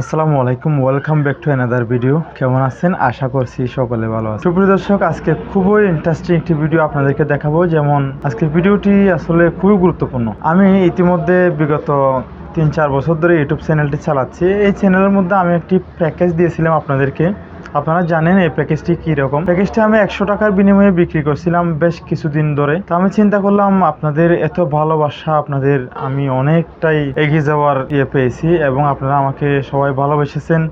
আসসালামু আলাইকুম welcome back to another video কেমন আছেন? আশা করছি সকলে ভালো আছে সুপ্রিয় দর্শক, আজকে খুবই ইন্টারেস্টিং একটি ভিডিও আপনাদেরকে দেখাবো। যেমন, আজকের ভিডিওটি আসলে খুবই গুরুত্বপূর্ণ। আমি ইতিমধ্যে বিগত তিন চার বছর ধরে ইউটিউব চ্যানেলটি চালাচ্ছি। এই চ্যানেলের মধ্যে আমি একটি প্যাকেজ দিয়েছিলাম আপনাদেরকে। আপনারা জানেন এই প্যাকেজটি কি রকম প্যাকেজটি আমি একশো টাকার বিনিময়ে বিক্রি করছিলাম বেশ কিছুদিন ধরে। তো আমি চিন্তা করলাম, আপনাদের এত ভালোবাসা, আপনাদের আমি অনেকটাই এগিয়ে যাওয়ার ইয়ে পেয়েছি এবং আপনারা আমাকে সবাই ভালোবেসেছেন।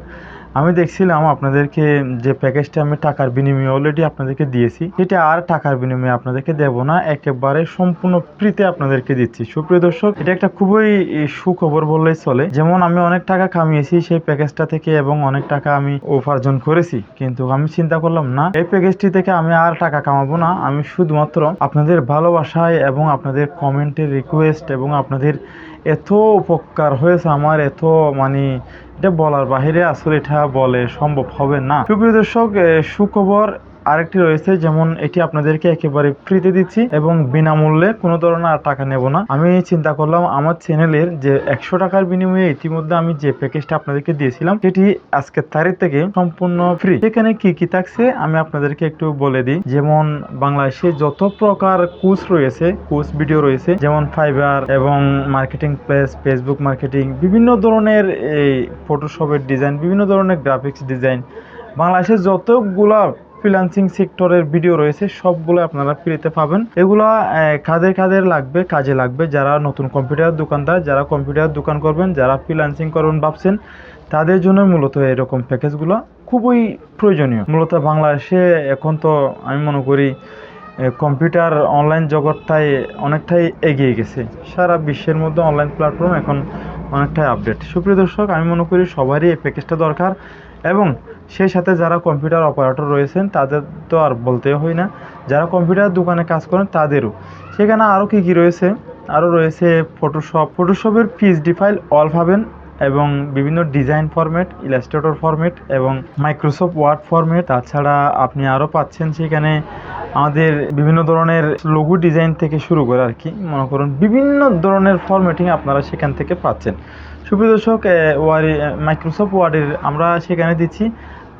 আমি দেখছিলাম আপনাদেরকে যে প্যাকেজটা আমি টাকার বিনিময়ে অলরেডি আপনাদেরকে দিয়েছি, এটা আর টাকার বিনিময়ে আপনাদেরকে দেব না, একেবারে সম্পূর্ণ ফ্রিতে আপনাদেরকে দিচ্ছি। সুপ্রিয় দর্শক, এটা একটা খুবই সুখবর বললেই চলে। যেমন আমি অনেক টাকা কামিয়েছি সেই প্যাকেজটা থেকে এবং অনেক টাকা আমি উপার্জন করেছি, কিন্তু আমি চিন্তা করলাম, না, এই প্যাকেজটি থেকে আমি আর টাকা কামাবো না। আমি শুধুমাত্র আপনাদের ভালোবাসায় এবং আপনাদের কমেন্টের রিকোয়েস্ট এবং আপনাদের এত উপকার হয়েছে আমার, এত মানে এটা বলার বাহিরে আসলে এটা বলে সম্ভব হবে না। সুপ্রিয় দর্শক সুখবর আরেকটি রয়েছে, যেমন এটি আপনাদেরকে একেবারে ফ্রিতে দিচ্ছি এবং বিনামূল্যে কোনো ধরনের আর টাকা নেব না। আমি চিন্তা করলাম আমার চ্যানেলের যে একশো টাকার বিনিময়ে ইতিমধ্যে আমি যে প্যাকেজটা আপনাদেরকে দিয়েছিলাম, সেটি আজকের তারিখ থেকে সম্পূর্ণ ফ্রি সেখানে কি কি থাকছে আমি আপনাদেরকে একটু বলে দিই। যেমন বাংলাদেশে যত প্রকার কোর্স রয়েছে কোর্স ভিডিও রয়েছে, যেমন ফাইবার এবং মার্কেটিং প্লেস ফেসবুক মার্কেটিং বিভিন্ন ধরনের এই ফটোশপের ডিজাইন বিভিন্ন ধরনের গ্রাফিক্স ডিজাইন বাংলাদেশে যতগুলা ফ্রিলান্সিং সেক্টরের ভিডিও রয়েছে, সবগুলো আপনারা ফ্রিতে পাবেন। এগুলো কাদের কাদের লাগবে, কাজে লাগবে, যারা নতুন কম্পিউটার দোকানদার, যারা কম্পিউটার দোকান করবেন, যারা ফ্রিলান্সিং করবেন ভাবছেন, তাদের জন্য মূলত এরকম প্যাকেজগুলো খুবই প্রয়োজনীয়। মূলত বাংলাদেশে এখন তো আমি মনে করি কম্পিউটার অনলাইন জগৎটাই অনেকটাই এগিয়ে গেছে। সারা বিশ্বের মধ্যে অনলাইন প্ল্যাটফর্ম এখন অনেকটাই আপডেট সুপ্রিয় দর্শক, আমি মনে করি সবারই এই প্যাকেজটা দরকার এবং সেই সাথে যারা কম্পিউটার অপারেটর রয়েছেন, তাদের তো আর বলতে হয় না। যারা কম্পিউটার দোকানে কাজ করেন, তাদেরও। সেখানে আরও কী কী রয়েছে? আরও রয়েছে ফটোশপ ফটোশপের পিএইচডি ফাইল অল পাবেন এবং বিভিন্ন ডিজাইন ফরম্যাট ইলাস্ট্রেটর ফরম্যাট এবং মাইক্রোসফট ওয়ার্ড ফরম্যাট তাছাড়া আপনি আরও পাচ্ছেন সেখানে আমাদের বিভিন্ন ধরনের লঘু ডিজাইন থেকে শুরু করে আর কি। মনে করুন, বিভিন্ন ধরনের ফরম্যাটিং আপনারা সেখান থেকে পাচ্ছেন। সুপ্রিয় দর্শক ওয়ারি মাইক্রোসফট ওয়ার্ডের আমরা সেখানে দিচ্ছি।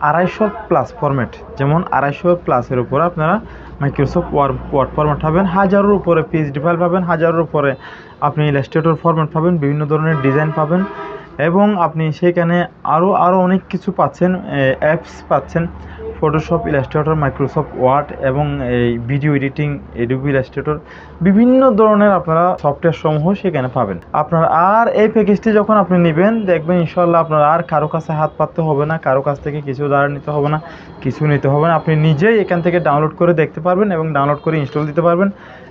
আড়াইশো প্লাস ফরম্যাট যেমন আড়াইশো প্লাসের উপরে আপনারা মাইক্রোসফট ওয়ার্ড ওয়ার্ড ফরম্যাট পাবেন, হাজারের উপরে পিএইচডি ফাইল পাবেন, হাজারের উপরে আপনি ইলাস্ট্রেটর ফরম্যাট পাবেন, বিভিন্ন ধরনের ডিজাইন পাবেন এবং আপনি সেখানে আরও আরও অনেক কিছু পাচ্ছেন অ্যাপস পাচ্ছেন। ফটোশপ ইলাস্ট্রেটর মাইক্রোসফট ওয়ার্ড এবং এই ভিডিও এডিটিং এডুবি ইলাস্ট্রেটর বিভিন্ন ধরনের আপনারা সফটওয়্যার সমূহ সেখানে পাবেন। আপনার আর এই প্যাকেজটি যখন আপনি নেবেন, দেখবেন ইনশাল্লাহ আপনার আর কারও কাছে হাত পাততে হবে না, কারও কাছ থেকে কিছু দ্বারা নিতে হবে না, কিছু নিতে হবে না। আপনি নিজেই এখান থেকে ডাউনলোড করে দেখতে পারবেন এবং ডাউনলোড করে ইনস্টল দিতে পারবেন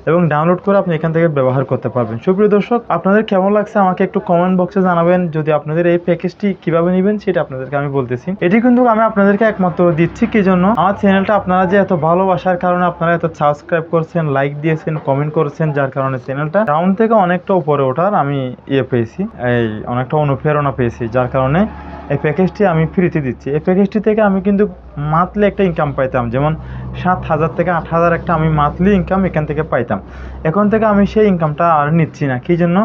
এবং ডাউনলোড করে আপনি এখান থেকে ব্যবহার করতে পারবেন। সুপ্রিয় দর্শক, আপনাদের কেমন লাগছে আমাকে একটু কমেন্ট বক্সে জানাবেন। যদি আপনাদের এই প্যাকেজটি কীভাবে নেবেন, সেটা আপনাদেরকে আমি বলতেছি। এটি কিন্তু আমি আপনাদেরকে একমাত্র দিচ্ছি কি জন্য আমার চ্যানেলটা আপনারা যে এত ভালোবাসার কারণে আপনারা এত সাবস্ক্রাইব করছেন লাইক দিয়েছেন কমেন্ট করেছেন, যার কারণে চ্যানেলটা ডাউন থেকে অনেকটা উপরে ওঠার আমি ইয়ে পেয়েছি, এই অনেকটা অনুপ্রেরণা পেয়েছি, যার কারণে এই প্যাকেজটি আমি ফ্রিতে দিচ্ছি। এই প্যাকেজটি থেকে আমি কিন্তু মান্থলি একটা ইনকাম পাইতাম, যেমন সাত হাজার থেকে আট হাজার একটা আমি মান্থলি ইনকাম এখান থেকে পাইতাম। এখন থেকে আমি সেই ইনকামটা আর নিচ্ছি না, কী জন্য?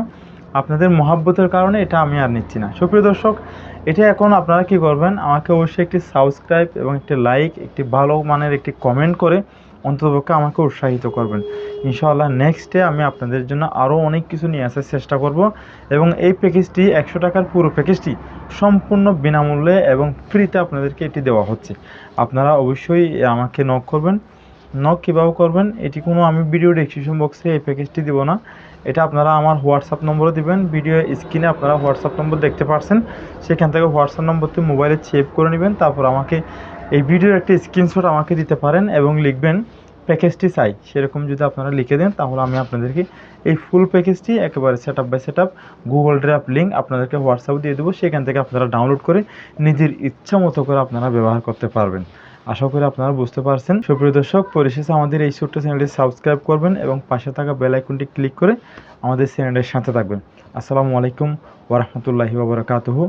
আপনাদের মহাব্বতের কারণে এটা আমি আর নিচ্ছি না। সুপ্রিয় দর্শক, এটা এখন আপনারা কি করবেন? আমাকে অবশ্যই একটি সাবস্ক্রাইব এবং একটি লাইক একটি ভালো মানের একটি কমেন্ট করে অন্ততপক্ষে আমাকে উৎসাহিত করবেন। ইনশাআল্লাহ নেক্সট আমি আপনাদের জন্য আরও অনেক কিছু নিয়ে আসার চেষ্টা করব এবং এই প্যাকেজটি একশো টাকার পুরো প্যাকেজটি সম্পূর্ণ বিনামূল্যে এবং ফ্রিতে আপনাদেরকে এটি দেওয়া হচ্ছে। আপনারা অবশ্যই আমাকে নক করবেন। নক কীভাবে করবেন, এটি কোনো আমি ভিডিও ডেসক্রিপশন বক্সে এই প্যাকেজটি দিব না। এটা আপনারা আমার হোয়াটসঅ্যাপ নম্বরও দিবেন। ভিডিও স্ক্রিনে আপনারা হোয়াটসঅ্যাপ নম্বর দেখতে পারছেন। সেখান থেকে হোয়াটসঅ্যাপ নম্বরটি মোবাইলে সেভ করে নেবেন। তারপর আমাকে এই ভিডিওর একটা স্ক্রিনশট আমাকে দিতে পারেন এবং লিখবেন প্যাকেজটি চাই সেরকম যদি আপনারা লিখে দেন, তাহলে আমি আপনাদেরকে এই ফুল প্যাকেজটি একেবারে set up by set up Google drive link আপনাদেরকে হোয়াটসঅ্যাপ দিয়ে দেবো। সেখান থেকে আপনারা ডাউনলোড করে নিজের ইচ্ছা মতো করে আপনারা ব্যবহার করতে পারবেন। আশা করি আপনারা বুঝতে পারছেন। সুপ্রিয় দর্শক, পরিশেষে আমাদের এই ছোট্ট চ্যানেলটি সাবস্ক্রাইব করবেন এবং পাশে থাকা বেল আইকনটি ক্লিক করে আমাদের চ্যানেলের সাথে থাকবেন। আসসালামু আলাইকুম ওরহমতুল্লাহি ওবরাকাতুহু